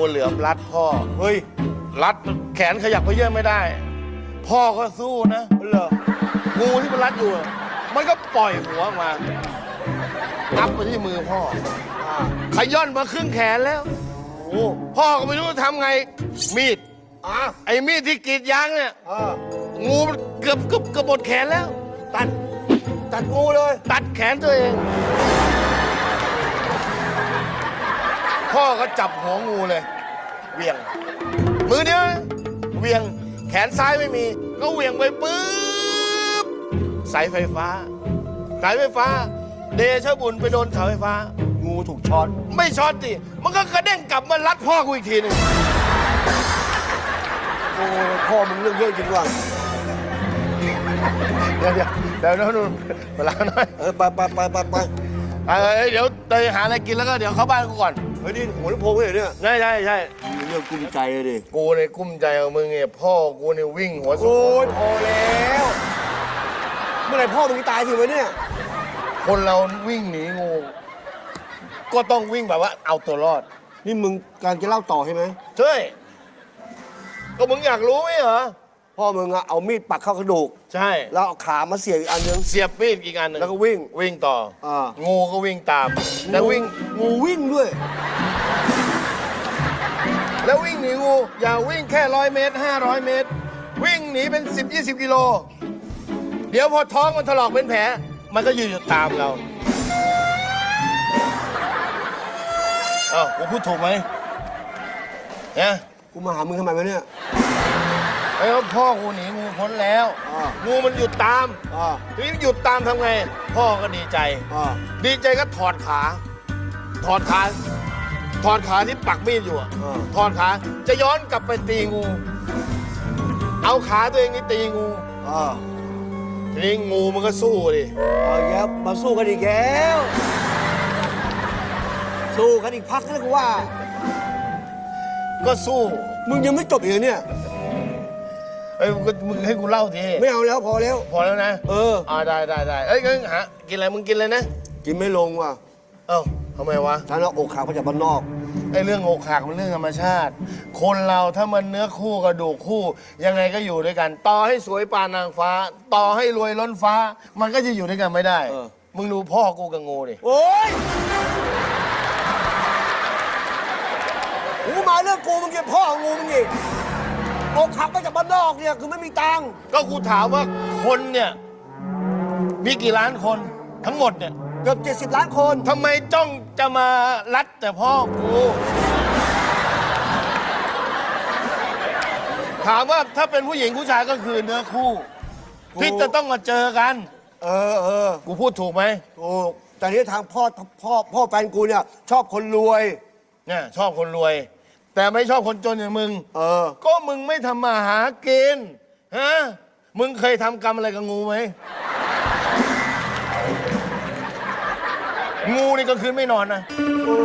งูเหลือมรัดพ่อ เฮ้ย รัดแขนขยับเพื่อไม่ได้ พ่อก็สู้นะเหรองูที่มันรัดอยู่อะมันก็ปล่อยหัวออกมาอัพไปที่มือพ่ออ่าขย่อนมาครึ่งแขนแล้ว โอ้พ่อก็ไม่รู้จะทำไง มีด อะไอ้มีดที่กรีดยางเนี่ย อ่างูมันเกือบเกือบเกือบหมดแขนแล้ว ตัด ตัดงูเลย ตัดแขนตัวเอง พ่อก็จับหัวงูเลยเหวียง มือเดียวนะเหวียงแขนซ้ายไม่มี ก็เหวียงไปปุ๊บสายไฟฟ้า สายไฟฟ้า เดชะบุญไปโดนเสาไฟฟ้า งูถูกช็อตไม่ช็อตดิมันก็กระเด้งกลับมารัดพ่อกูอีกทีหนึงโอ้พ่อมึงเรื่องเยอะจริงว่ะเดี๋ยวเดี๋ยวเดี๋ยวเดี๋ยวนู่นเวลาหน่อยเออไปไปไปไปไป เอ้ยเดี๋ยวไปหาอะไรกินแล้วก็เดี๋ยวเข้าบ้านกูก่อน เฮ้ยนี่หัวลำโพงเลยเนี่ยใช่ใช่ใช่มีเรื่องกุ้มใจเลยดิกูเนี่ยกุ้มใจกับมึงเนี่ยพ่อกูเนี่ยวิ่งหัวสุโอ้ยพอแล้ว เมื่อไหร่พ่อมึงจะตายถึงวะเนี่ย คนเราวิ่งหนีงู ก็ต้องวิ่งแบบว่าเอาตัวรอดนี่มึงการจะเล่าต่อใช่ไหมใช่ก็มึงอยากรู้ไหมเหรอ พ่อมึงอะเอามีดปักเข้ากระดูก ใช่ แล้วเอาขามาเสียบอีกอันนึง เสียบมีดอีกอันหนึ่งแล้วก็วิ่งวิ่งต่ออ่างูก็วิ่งตาม แล้ววิ่ง งูวิ่งด้วย แล้ววิ่งหนีงู อย่าวิ่งแค่ร้อยเมตรห้าร้อยเมตร วิ่งหนีเป็นสิบยี่สิบกิโล เดี๋ยวพอท้องมันถลอกเป็นแผล มันก็ยืนอยู่ตามเรา เอ้ากูพูดถูกไหมเนี่ยกูมาหามึงทำไมวะเนี่ย ไอ้ว่าพ่อกูหนีงูพ้นแล้ว อ่างูมันหยุดตามอ่า ทีนี้หยุดตามทำไง พ่อก็ดีใจ อ่าดีใจก็ถอดขา ถอดขา ถอดขาที่ปักมีดอยู่อะอ่า ถอดขา จะย้อนกลับไปตีงู เอาขาตัวเองนี่ตีงู อ่าทีนี้งูมันก็สู้ดิ เอาอีกแล้วมาสู้กันอีกแล้ว สู้กันอีกพักนึงกูว่า ก็สู้ มึงยังไม่จบอีกเหรอเนี่ย เอ้ยมึงก็มึงให้กูเล่าทีไม่เอาแล้วพอแล้ว พอแล้วนะเออ อ่าได้ได้ได้เอ้ยงั้นหากินอะไรมึงกินเลยนะกินไม่ลงว่ะเอ้าทำไมวะถ้าเราอกขามาจากบ้านนอก ไอ้เรื่องอกหักมันเรื่องธรรมชาติ คนเราถ้ามันเนื้อคู่กระดูกคู่ ยังไงก็อยู่ด้วยกัน ต่อให้สวยปานนางฟ้า ต่อให้รวยล้นฟ้า มันก็จะอยู่ด้วยกันไม่ได้ เออ มึงดูพ่อกูกับงูดิ โอ้ยกูมาเรื่องกูมึงเก็บพ่อของงูมึงอีก อกหักมาจากบ้านนอกเนี่ยคือไม่มีตังค์ก็กูถามว่าคนเนี่ย มีกี่ล้านคนทั้งหมดเนี่ยเกือบ 70 ล้านคนทำไมจ้องจะมารัดแต่พ่อกูถามว่าถ้าเป็นผู้หญิงผู้ชายก็คือเนื้อคู่ที่จะต้องมาเจอกัน เออเออกูพูดถูกไหมถูกแต่นี่ทางพ่อพ่อพ่อแฟนกูเนี่ย ชอบคนรวยเนี่ยชอบคนรวย แต่ไม่ชอบคนจนอย่างมึง เออ ก็มึงไม่ทำมาหากินฮะมึงเคยทำกรรมอะไรกับงูไหม งูนี่ก็คืนไม่นอนนะโอ้